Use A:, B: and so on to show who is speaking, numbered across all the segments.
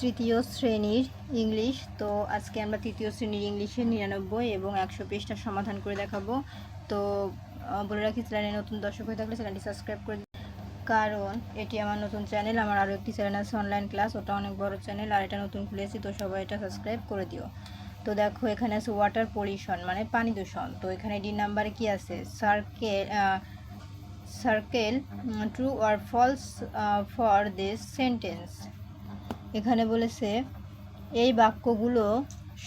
A: তৃতীয় শ্রেণির ইংলিশ। তো আজকে আমরা তৃতীয় শ্রেণির ইংলিশের নিরানব্বই এবং একশো পৃষ্ঠার সমাধান করে দেখাবো। তো বলে রাখি, চ্যানেলে নতুন দর্শক হয়ে থাকলে চ্যানেলটি সাবস্ক্রাইব করে কারণ, এটি আমার নতুন চ্যানেল, আমার আরও একটি চ্যানেল আছে অনলাইন ক্লাস ওটা অনেক বড় চ্যানেল, আর এটা নতুন খুলেছি, তো সবাই এটা সাবস্ক্রাইব করে দিও। তো দেখো, এখানে আছে ওয়াটার পলিউশন মানে পানি দূষণ। তো এখানে ডি নাম্বারে কি আছে? সার্কেল সার্কেল ট্রু আর ফলস ফর দিস সেন্টেন্স এখানে বলেছে, এই বাক্যগুলো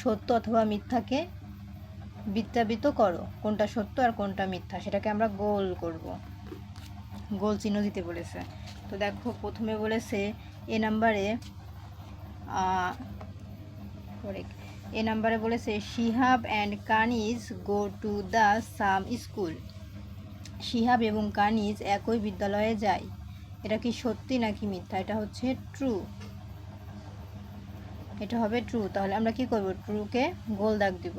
A: সত্য অথবা মিথ্যাকে বিত্তাবিত করো। কোনটা সত্য আর কোনটা মিথ্যা, সেটাকে আমরা গোল করব। গোল চিহ্ন দিতে বলেছে। তো দেখো, প্রথমে বলেছে, এ নাম্বারে এ নাম্বারে বলেছে, Shihab and Kaniz go to the same school. Shihab এবং কানিজ একই বিদ্যালয়ে যায়। এটা কি সত্যি নাকি মিথ্যা? এটা হচ্ছে ট্রু। এটা হবে ট্রু তাহলে আমরা কি করব? ট্রুকে গোল দাগ দিব।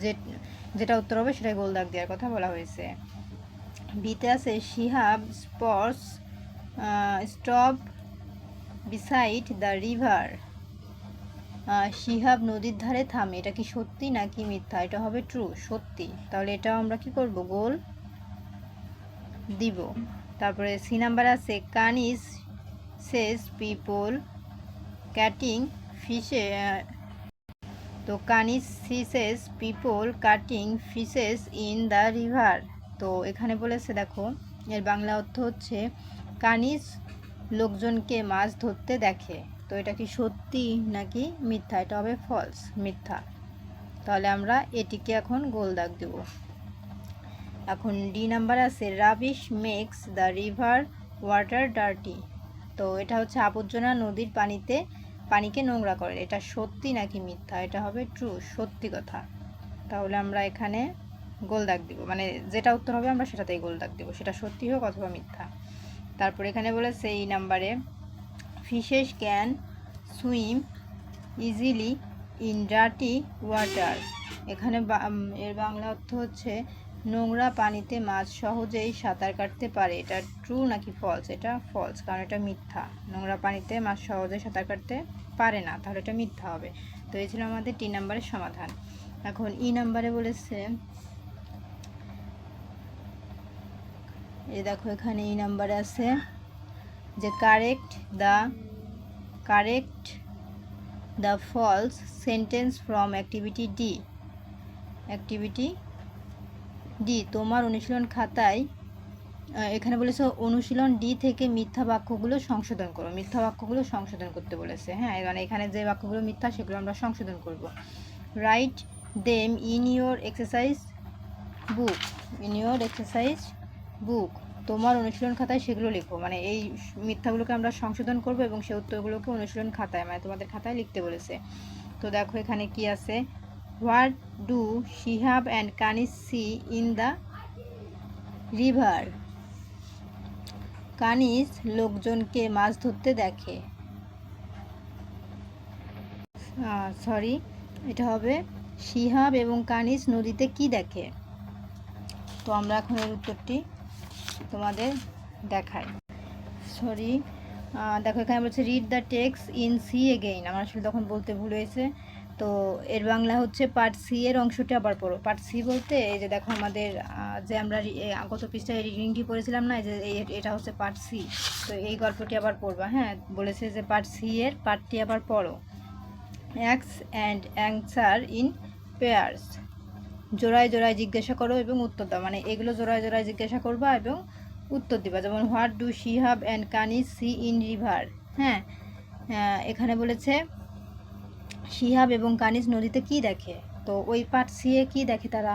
A: যে, যেটা উত্তর হবে সেটাই গোল দাগ দেওয়ার কথা বলা হয়েছে। বিতে আছে Shihab spots stop beside the river Shihab নদীর ধারে থামে। এটা কি সত্যি নাকি মিথ্যা? এটা হবে ট্রু সত্যি। তাহলে এটাও আমরা কি করব? গোল দিব। তারপরে সি নাম্বার আছে, কানিস সেস পিপল ক্যাটিং ফিশে তো Kaniz sees people cutting fishes in the river তো এখানে বলেছে, দেখো, এর বাংলা অর্থ হচ্ছে কানিস লোকজনকে মাছ ধরতে দেখে। তো এটা কি সত্যি নাকি মিথ্যা? এটা হবে ফলস মিথ্যা। তাহলে আমরা এটিকে এখন গোল দাগ দেব। এখন ডি নাম্বার আছে rubbish makes the river water dirty তো এটা হচ্ছে আবর্জনা নদীর পানিতে পানিকে নোংরা করে। এটা সত্যি নাকি মিথ্যা? এটা হবে ট্রু সত্যি কথা। তাহলে আমরা এখানে গোল দাগ দিব। মানে যেটা উত্তর হবে আমরা সেটাতেই গোল দাগ দিব। সেটা সত্যি হোক অথবা মিথ্যা। তারপর এখানে বলেছে এই নাম্বারে fishes can swim easily in dirty water এখানে এর বাংলা অর্থ হচ্ছে নোংরা পানিতে মাছ সহজেই সাঁতার কাটতে পারে। এটা ট্রু নাকি ফলস এটা ফলস কারণ এটা মিথ্যা। নোংরা পানিতে মাছ সহজে সাঁতার কাটতে পারে না, তাহলে এটা মিথ্যা হবে। তো এই ছিল আমাদের টি নাম্বারের সমাধান। এখন ই নাম্বারে বলেছে এই দেখো এখানে ই নাম্বারে আছে যে correct the correct the false sentence from activity D activity D, তোমার অনুশীলন খাতায় এখানে বলেছে অনুশীলন ডি থেকে মিথ্যা বাক্যগুলো সংশোধন করো। মিথ্যা বাক্যগুলো সংশোধন করতে বলেছে। হ্যাঁ মানে এখানে যে বাক্যগুলো মিথ্যা সেগুলো আমরা সংশোধন করব। Write them in your exercise book in your exercise book তোমার অনুশীলন খাতায় সেগুলো লিখো। মানে এই মিথ্যাগুলোকে আমরা সংশোধন করব এবং সেই উত্তরগুলোকে অনুশীলন খাতায় মানে তোমাদের খাতায় লিখতে বলেছে। তো দেখো এখানে কি আছে? What do Shihab and Kaniz see in the river Kaniz লোকজনকে মাছ ধরতে দেখে? সরি এটা হবে শিহাব এবং কানিস নদীতে কি দেখে? তো আমরা এখন এর উত্তরটি তোমাদের দেখাই। সরি দেখো এখানে বলছে read the text in C again আমার আসলে তখন বলতে ভুল হয়েছে। তো এর বাংলা হচ্ছে পার্ট সি এর অংশটি আবার পড়ো। পার্ট সি বলতে এই যে দেখো আমাদের যে আমরা গত পৃষ্ঠায় রিডিংটি পড়েছিলাম না? যে এটা হচ্ছে পার্ট সি তো এই গল্পটি আবার পড়বা হ্যাঁ? বলেছে যে পার্ট সি এর পার্টটি আবার পড়ো। অ্যাক্স অ্যান্ড অ্যাংসার ইন পেয়ার্স জোড়ায় জোড়ায় জিজ্ঞাসা করো এবং উত্তর দাও। মানে এগুলো জোড়ায় জোড়ায় জিজ্ঞাসা করবা এবং উত্তর দিবা। যেমন what do Shihab and Kaniz see in river হ্যাঁ? এখানে বলেছে শিহাব এবং কানিজ নদীতে কি দেখে? তো ওই পার্ট সিয়ে কি দেখে তারা?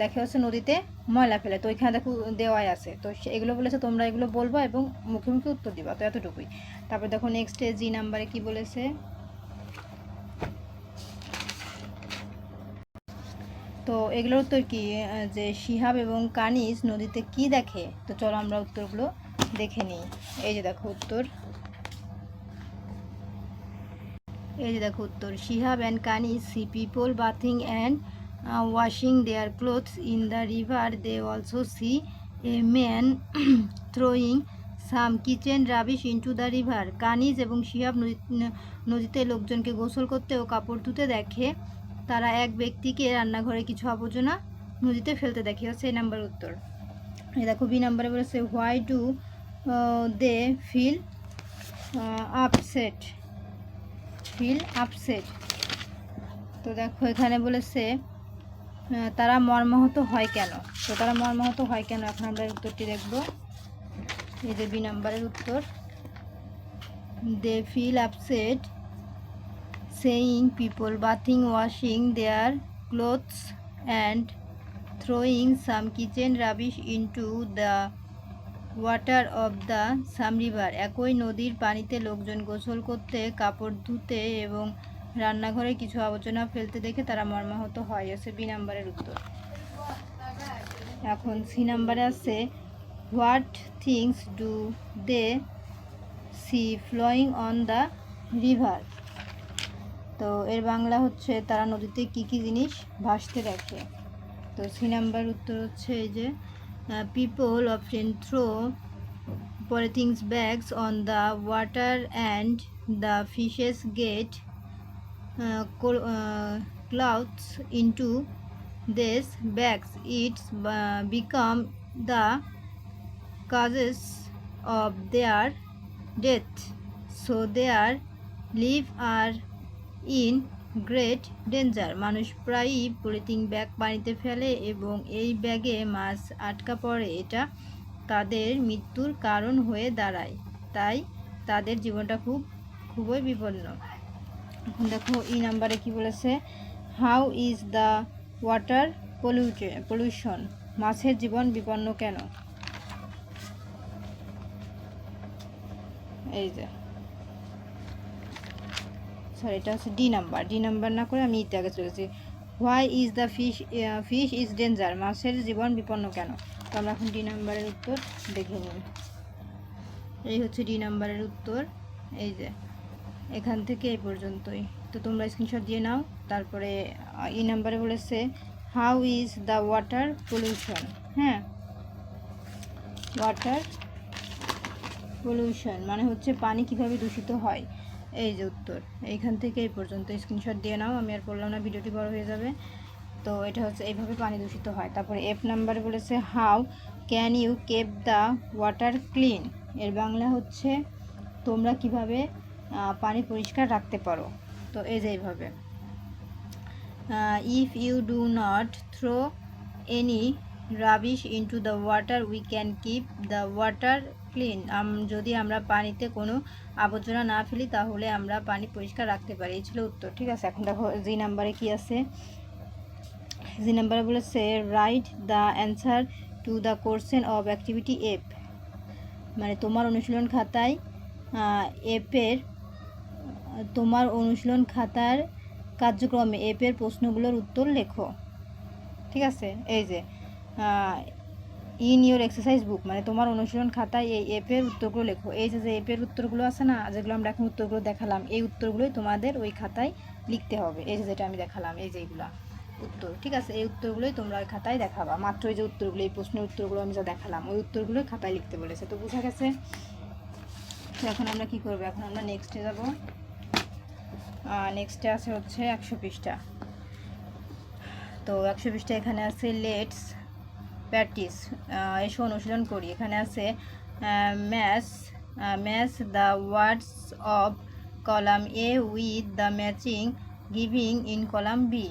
A: দেখে হচ্ছে নদীতে ময়লা ফেলে। তো ওইখানে দেখো দেওয়াই আছে। তো এগুলো বলেছে, তোমরা এগুলো বলব এবং মুখে মুখে উত্তর দিবা। তো এতটুকুই। তারপর দেখো নেক্সটে জি নাম্বারে কি বলেছে? তো এগুলোর উত্তর কি? যে শিহাব এবং কানিজ নদীতে কি দেখে? তো চলো আমরা উত্তরগুলো দেখে নিই। এই যে দেখো উত্তর। এই যে দেখো উত্তর Shihab and Kaniz see people bathing and washing their clothes in the river they also see a man throwing some kitchen rubbish into the river Kaniz এবং শিহাব নদী, নদীতে লোকজনকে গোসল করতে ও কাপড় ধুতে দেখে, তারা এক ব্যক্তিকে রান্নাঘরে কিছু আবর্জনা নদীতে ফেলতে দেখে। হচ্ছে এই নাম্বার উত্তর। এই দেখো, বি নাম্বারে বলেছে why do they feel upset feel upset. তো দেখো, এখানে বলেছে তারা মর্মাহত হয় কেন? তো তারা মর্মাহত হয় কেন? এখন আমরা উত্তরটি দেখব। এই যে বি নাম্বারের উত্তর। They feel upset seeing people bathing washing their clothes and throwing some kitchen rubbish into the water of the same river. একই নদীর পানিতে লোকজন গোসল করতে, কাপড় ধুতে এবং রান্নাঘরে কিছু আবর্জনা ফেলতে দেখে তারা মর্মাহত হয় হচ্ছে বি নাম্বারের উত্তর। এখন সি নাম্বারে আছে, what things do they see flowing on the river? তো এর বাংলা হচ্ছে, তারা নদীতে কি কি জিনিস ভাসতে দেখে? তো সি নাম্বার উত্তর হচ্ছে এই যে Uh, people often throw polythene bags on the water and the fishes get uh, uh clouds into these bags. It's uh, become the causes of their death. So their lives are in great danger. মানুষ প্রায়ই polythene bag পানিতে ফেলে এবং এই ব্যাগে মাছ আটকা পড়ে। এটা তাদের মৃত্যুর কারণ হয়ে দাঁড়ায়। তাই তাদের জীবনটা খুব, খুবই বিপন্ন। এখন দেখো ই নাম্বারে কি বলেছে? How is the water polluted pollution মাছের জীবন বিপন্ন কেন? এই যে। সরি এটা হচ্ছে ডি নাম্বার ডি নাম্বার না করে আমি ইতে আগে চলেছি why is the fish fish is danger মাছের জীবন বিপন্ন কেন? তো আমরা এখন ডি নাম্বারের উত্তর দেখে নিই এই হচ্ছে ডি নাম্বারের উত্তর। এই যে, এখান থেকে এই পর্যন্তই। তো তোমরা স্ক্রিনশট দিয়ে নাও। তারপরে ই নাম্বারে বলেছে how is the water pollution হ্যাঁ? ওয়াটার পলিউশন মানে হচ্ছে পানি কীভাবে দূষিত হয়? এই যে উত্তর। এইখান থেকে এই পর্যন্ত। স্ক্রিনশট দিয়ে নাও, আমি আর বললাম না ভিডিওটি বড় হয়ে যাবে। তো এটা হচ্ছে এইভাবে পানি দূষিত হয়। তারপরে এফ নাম্বারে বলেছে how can you keep the water clean এর বাংলা হচ্ছে, তোমরা কীভাবে পানি পরিষ্কার রাখতে পারো? তো এই যে এইভাবে। If you do not throw any rubbish into the water we can keep the water clean যদি আমরা পানিতে কোনো আবর্জনা না ফেলি, তাহলে আমরা পানি পরিষ্কার রাখতে পারি। এই ছিল উত্তর, ঠিক আছে? এখন দেখো জি নাম্বারে কি আছে? জি নাম্বারে বলেছে write the answer to the question of activity F মানে তোমার অনুশীলন খাতায় এপের তোমার অনুশীলন খাতার কার্যক্রমে এপের প্রশ্নগুলোর উত্তর লেখো। ঠিক আছে? এই যে ইন ইউর এক্সারসাইজ বুক মানে তোমার অনুশীলন খাতায় এই এপের উত্তরগুলো লেখো। এই যে এপের উত্তরগুলো আছে না, যেগুলো আমরা এখন উত্তরগুলো দেখালাম, এই উত্তরগুলোই তোমাদের ওই খাতায় লিখতে হবে। এই যে, যেটা আমি দেখালাম, এই যে এইগুলা উত্তর, ঠিক আছে? এই উত্তরগুলোই তোমরা ওই খাতায় দেখাবা। মাত্র এই যে উত্তরগুলো, এই প্রশ্নের উত্তরগুলো আমি যা দেখালাম, ওই উত্তরগুলোই খাতায় লিখতে বলেছে। তো বোঝা গেছে? তো এখন আমরা কি করব? এখন আমরা নেক্সটে যাব। নেক্সটে আছে হচ্ছে একশো পৃষ্ঠা। তো একশো পৃষ্ঠা এখানে আছে লেটস প্র্যাকটিস এসে অনুশীলন করি। এখানে আছে maths match the words of column A with the matching giving in column B.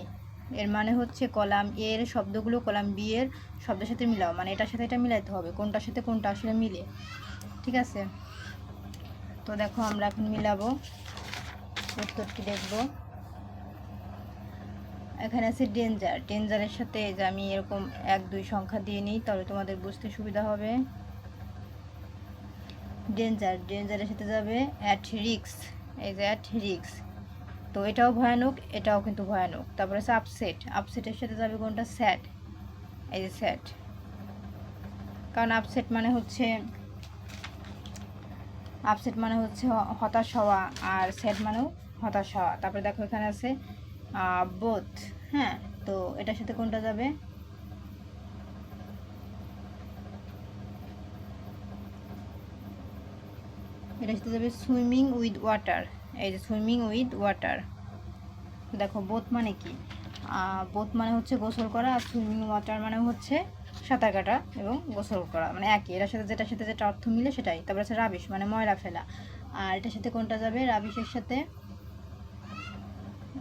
A: এর মানে হচ্ছে কলাম এর শব্দগুলো কলাম বি এর শব্দের সাথে মিলাও মানে এটার সাথে এটা মিলাইতে হবে, কোনটার সাথে কোনটা আসলে মিলে। ঠিক আছে? তো দেখো আমরা এখন মিলাবো, উত্তরটি দেখব। এখানে আছে ডেঞ্জার ডেঞ্জারের সাথে যে আমি এরকম এক, দুই সংখ্যা দিয়ে নিই, তাহলে তোমাদের বুঝতে সুবিধা হবে। ডেঞ্জার ডেঞ্জারের সাথে যাবে অ্যাট রিক্স এই যে অ্যাট রিক্স তো এটাও ভয়ানক, এটাও কিন্তু ভয়ানক। তারপরে আছে আপসেট আপসেটের সাথে যাবে কোনটা? স্যাট এই যে স্যাট কারণ আপসেট মানে হচ্ছে আপসেট মানে হচ্ছে হতাশ হওয়া, আর স্যাট মানেও হতাশ হওয়া। তারপরে দেখো এখানে আছে বোথ হ্যাঁ তো এটার সাথে কোনটা যাবে? এটা সাথে যাবে সুইমিং উইথ ওয়াটার এই যে সুইমিং উইথ ওয়াটার দেখো বোথ মানে কি? বোথ মানে হচ্ছে গোসল করা আর সুইমিং ওয়াটার মানে হচ্ছে সাঁতার কাটা এবং গোসল করা মানে একই। এটার সাথে যেটার সাথে যেটা অর্থ মিলে সেটাই। তারপরে আছে রাবিশ মানে ময়লা ফেলা। আর এটার সাথে কোনটা যাবে? রাবিশের সাথে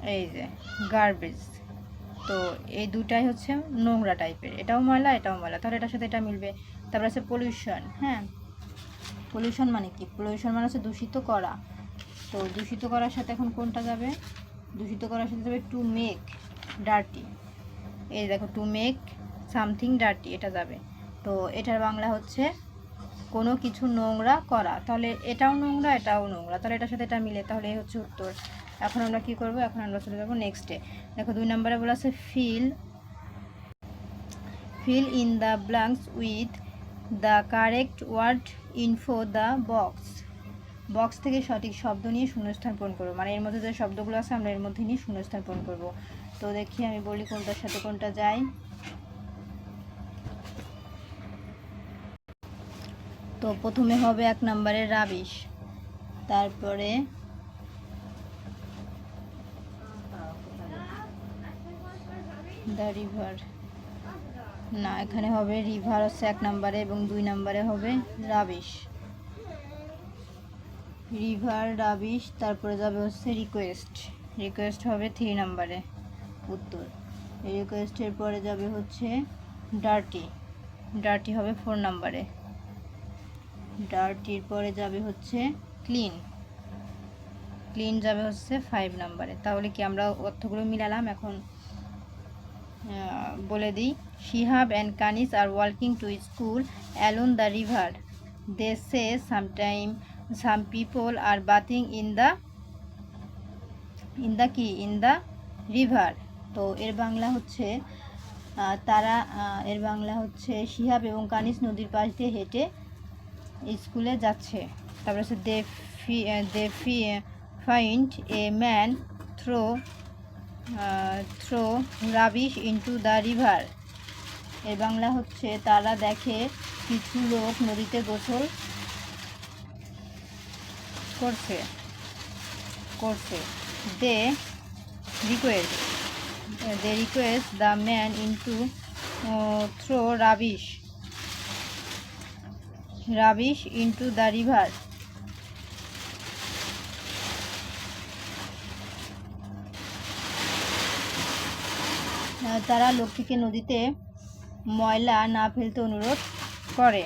A: এই যে গার্বেজ তো এই দুটাই হচ্ছে নোংরা টাইপের এটাও ময়লা এটাও ময়লা। তাহলে এটার সাথে এটা মিলবে। তারপর আছে পলিউশন হ্যাঁ? পলিউশন মানে কি? পলিউশন মানে হচ্ছে দূষিত করা। তো দূষিত করার সাথে এখন কোনটা যাবে? দূষিত করার সাথে যাবে টু মেক ডার্টি এই দেখো টু মেক সামথিং ডার্টি এটা যাবে। তো এটার বাংলা হচ্ছে কোনো কিছু নোংরা করা। তাহলে এটাও নোংরা এটাও নোংরা। তাহলে এটার সাথে এটা মিলে। তাহলে এই হচ্ছে উত্তর। এখন আমরা কি করব? এখন আমরা চলে যাব নেক্সটে দেখো, দুই নম্বরে বলা আছে fill fill in the blanks with the correct word info the box box থেকে সঠিক শব্দ নিয়ে শূন্যস্থান পূরণ করব মানে এর মধ্যে যে শব্দগুলো আছে, আমরা এর মধ্যে নিয়ে শূন্যস্থান পূরণ করব। তো দেখি আমি বলি কোনটার সাথে কোনটা যায়। তো প্রথমে হবে এক নম্বরে রাবিশ, তারপরে দ্য রিভার না, এখানে হবে রিভার হচ্ছে এক নম্বরে এবং দুই নম্বরে হবে রাবিশ রিভার রাবিশ তারপরে যাবে হচ্ছে রিকোয়েস্ট রিকোয়েস্ট হবে থ্রি নম্বরে, উত্তর। রিকোয়েস্টের পরে যাবে হচ্ছে ডার্টি ডার্টি হবে ফোর নম্বরে। ডার্টির পরে যাবে হচ্ছে ক্লিন ক্লিন যাবে হচ্ছে ফাইভ নাম্বারে। তাহলে কি আমরা অর্থগুলো মিলালাম? এখন বলে দিই, Shihab and Kaniz are working to school alone the river they say sometime some people are bathing in the in the কি ইন দ্য রিভার তো এর বাংলা হচ্ছে তারা এর বাংলা হচ্ছে শিহাব এবং কানিস নদীর পাশ দিয়ে হেঁটে স্কুলে যাচ্ছে। তারপরে হচ্ছে they fee they fee find a man throw throw rubbish into the river এর বাংলা হচ্ছে, তারা দেখে কিছু লোক নদীতে গোসল করছে করছে। They request they request the man into throw rubbish rubbish into the river তারা লক্ষ্মীকে নদীতে ময়লা না ফেলতে অনুরোধ করে।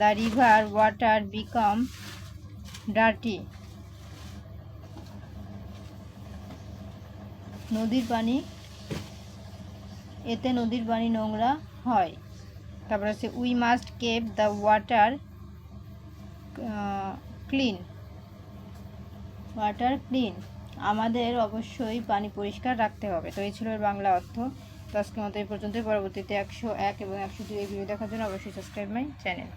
A: The river water become dirty. নদীর পানি, এতে নদীর পানি নোংরা হয়। তারপর আছে we must keep the water clean water clean আমাদের অবশ্যই পানি পরিষ্কার রাখতে হবে। তো এই ছিল বাংলা অর্থ। তো আজকের মতো এই পর্যন্তই। পরবর্তীতে একশো এক এবং একশো দুই এই ভিডিও দেখার জন্য অবশ্যই সাবস্ক্রাইব মাই চ্যানেল